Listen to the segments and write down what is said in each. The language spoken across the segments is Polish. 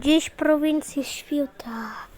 Dziś prowincja święta. Czy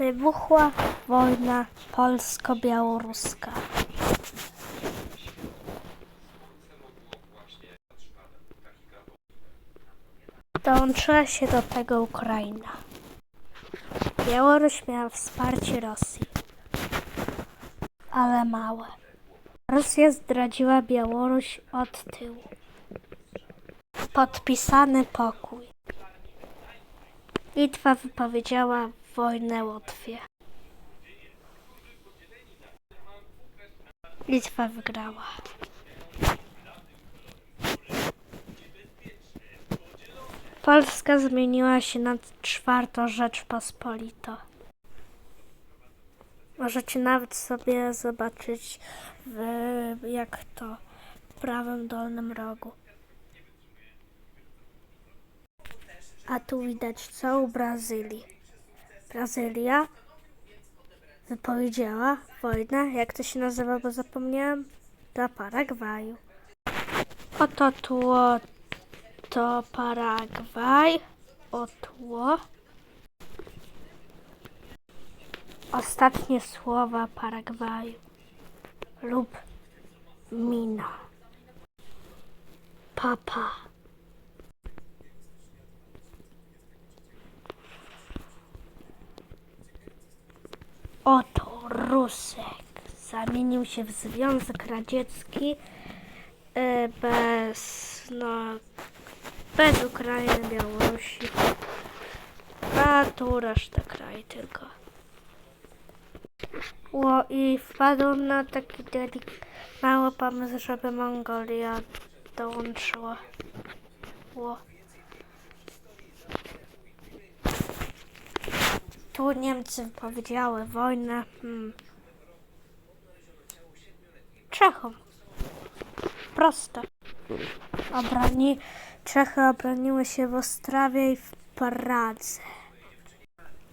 Wybuchła wojna polsko-białoruska. Dołączyła się do tego Ukraina. Białoruś miała wsparcie Rosji, ale małe. Rosja zdradziła Białoruś od tyłu. Podpisany pokój. Litwa wypowiedziała wojnę Łotwie. Litwa wygrała. Polska zmieniła się na czwartą Rzeczpospolitą. Możecie nawet sobie zobaczyć, w, jak to w prawym dolnym rogu. A tu widać co u Brazylii. Brazylia wypowiedziała wojnę, jak to się nazywa, bo zapomniałam, dla Paragwaju. Oto tło to Paragwaj, otło. Ostatnie słowa Paragwaju lub mina. Papa. Oto Rusek zamienił się w Związek Radziecki e, bez, no, bez Ukrainy, Białorusi. A tu reszta kraju tylko. Ło, i wpadł na taki delik mały pomysł, żeby Mongolia dołączyła. Ło. Tu Niemcy wypowiedziały wojnę hmm. Czechom. Prosto. Obroni, Czechy obroniły się w Ostrawie i w Pradze.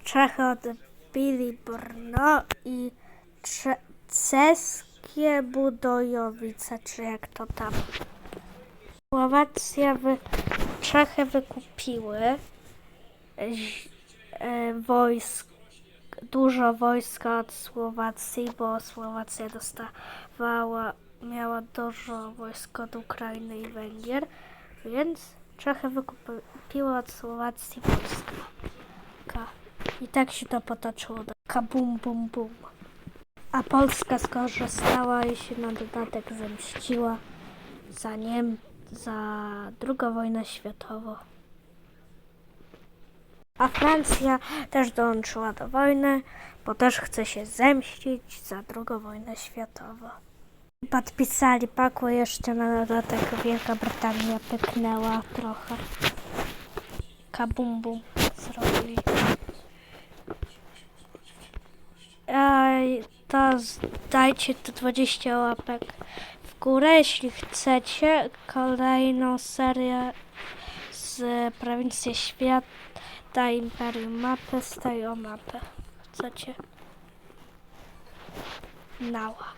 Czechy odbili Brno i Cze- Ceskie Budojowice, czy jak to tam. Słowacja, wy, Czechy wykupiły wojsk, dużo wojska od Słowacji, bo Słowacja dostawała, miała dużo wojsk od Ukrainy i Węgier, więc Czechy wykupiły od Słowacji. Ka- I tak się to potoczyło kabum bum bum. A Polska skorzystała i się na dodatek zemściła za Niem za II wojnę światową. A Francja też dołączyła do wojny, bo też chce się zemścić za II wojnę światową. Podpisali pakły jeszcze na dodatek Wielka Brytania pyknęła trochę. Kabum bum zrobili. Ej, to dajcie tu 20 łapek w górę, jeśli chcecie kolejną serię z prowincji świata Imperium Mapy z tej o mapę. Chcecie? Nała.